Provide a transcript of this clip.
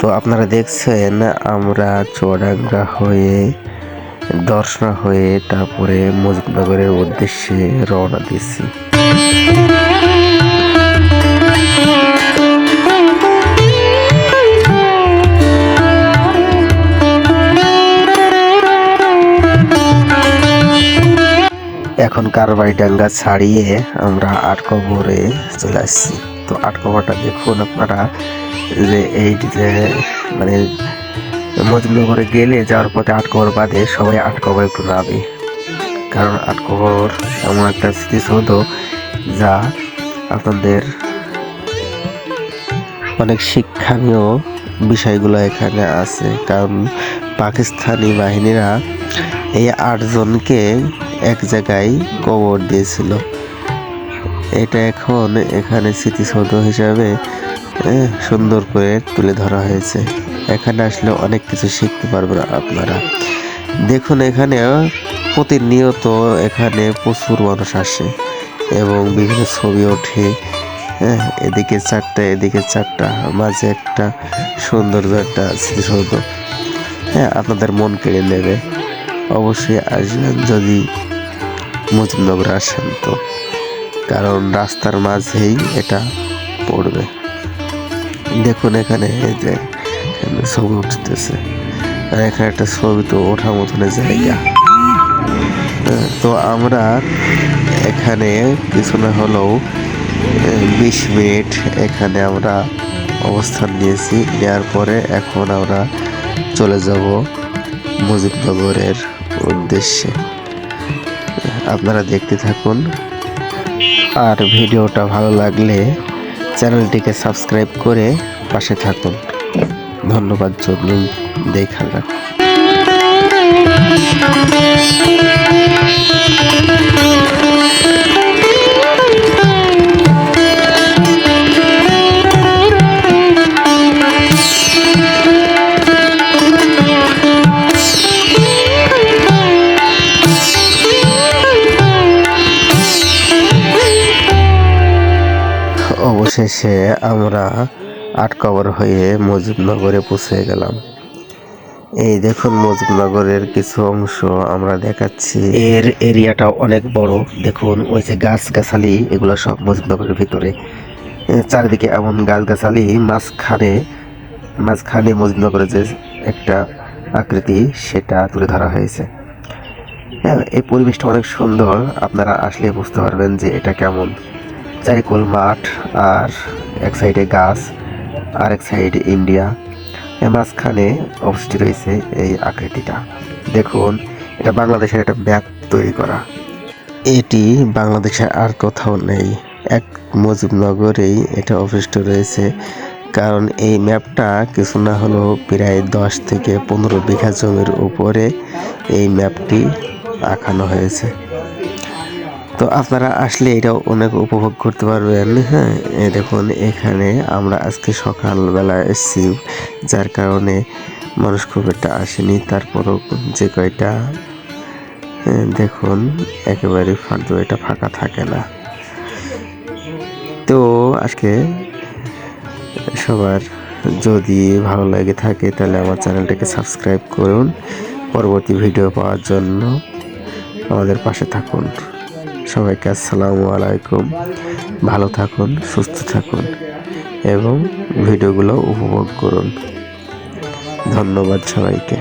তো আপনারা দেখছেন, আমরা চুয়াডাঙ্গা হয়ে, দর্শনা হয়ে তারপরে মুজিবনগরের উদ্দেশ্যে রওনা দিছি এখন কারবাইডাঙ্গা ছাড়িয়ে আমরা আটকবরে চলে আসছি। তো আটকবরটা দেখুন আপনারা। যে এই যে মানে মজুমনগরে গেলে যাওয়ার পথে আটকবর বাদে সবাই আটকবর একটু নামে। কারণ আটকবর এমন একটা স্মৃতিসৌধ যা আপনাদের অনেক শিক্ষণীয় বিষয়গুলো এখানে আছে। কারণ পাকিস্তানি বাহিনীরা এই আটজনকে এক জায়গায় কবর দিয়েছিল। এটা এখন এখানে স্মৃতিসৌধ হিসাবে সুন্দর করে তুলে ধরা হয়েছে। এখানে আসলে অনেক কিছু শিখতে পারবেন আপনারা। দেখুন এখানে প্রতিনিয়ত এখানে প্রচুর মানুষ আসে এবং বিভিন্ন ছবি ওঠে। হ্যাঁ এদিকে চারটা এদিকে চারটা, মাঝে একটা সৌন্দর্য, একটা স্মৃতিসৌধ হ্যাঁ আপনাদের মন কেড়ে নেবে। অবশ্যই আসবেন যদি মুজিবনগর আসেন তো। কারণ রাস্তার মাঝেই এটা পড়বে। দেখুন এখানে এই যে ছবি উঠতেছে। আর এখানে একটা ছবি তো ওঠার মতনের জায়গা। হ্যাঁ, তো আমরা এখানে কিছু না হলেও বিশ মিনিট এখানে আমরা অবস্থান নিয়েছি। নেওয়ার পরে এখন আমরা চলে যাব মুজিবনগরের উদ্দেশ্যে। আপনারা দেখতে থাকুন। আর ভিডিওটা ভালো লাগলে চ্যানেলটিকে সাবস্ক্রাইব করে পাশে থাকুন। ধন্যবাদ জন্য দেখার রাখুন অবশেষে আমরা আটকবর হয়ে মুজিবনগরে পৌঁছে গেলাম। এই দেখুন মুজিবনগরের কিছু অংশ আমরা দেখাচ্ছি। এর এরিয়াটা অনেক বড়। দেখুন ওই যে গাছ গাছালি এগুলো সব মুজিবনগরের ভিতরে। চারিদিকে এমন গাছ গাছালি মাঝখানে মাঝখানে মুজিবনগরের যে একটা আকৃতি, সেটা তুলে ধরা হয়েছে। হ্যাঁ এই পরিবেশটা অনেক সুন্দর। আপনারা আসলে বুঝতে পারবেন যে এটা কেমন। চারিকোল মাঠ আর এক সাইডে গাছ আর এক সাইডে ইন্ডিয়া। মাঝখানে অবস্থিত রয়েছে এই আকৃতিটা। দেখুন, এটা বাংলাদেশের একটা ম্যাপ তৈরি করা। এটি বাংলাদেশে আর কোথাও নেই। এক মুজিবনগরেই এটা অবশিষ্ট রয়েছে। কারণ এই ম্যাপটা কিছু না হলেও প্রায় দশ থেকে পনেরো বিঘা জমির উপরে এই ম্যাপটি আঁকানো হয়েছে। তো আপনারা আসলে এটা অনেক উপভোগ করতে পারবেন। হ্যাঁ দেখুন, এখানে আমরা আজকে সকালবেলা এসেছি, যার কারণে মানুষ খুব একটা আসেনি। তারপরও যে কয়টা দেখুন, একেবারে ফাঁকা, এটা ফাঁকা থাকে না। তো আজকে সবার যদি ভালো লাগে থাকে, তাহলে আমার চ্যানেলটাকে সাবস্ক্রাইব করুন। পরবর্তী ভিডিও পাওয়ার জন্য আমাদের পাশে থাকুন। সবাইকে আসসালামু আলাইকুম। ভালো থাকুন সুস্থ থাকুন এবং ভিডিওগুলো উপভোগ করুন। ধন্যবাদ সবাইকে।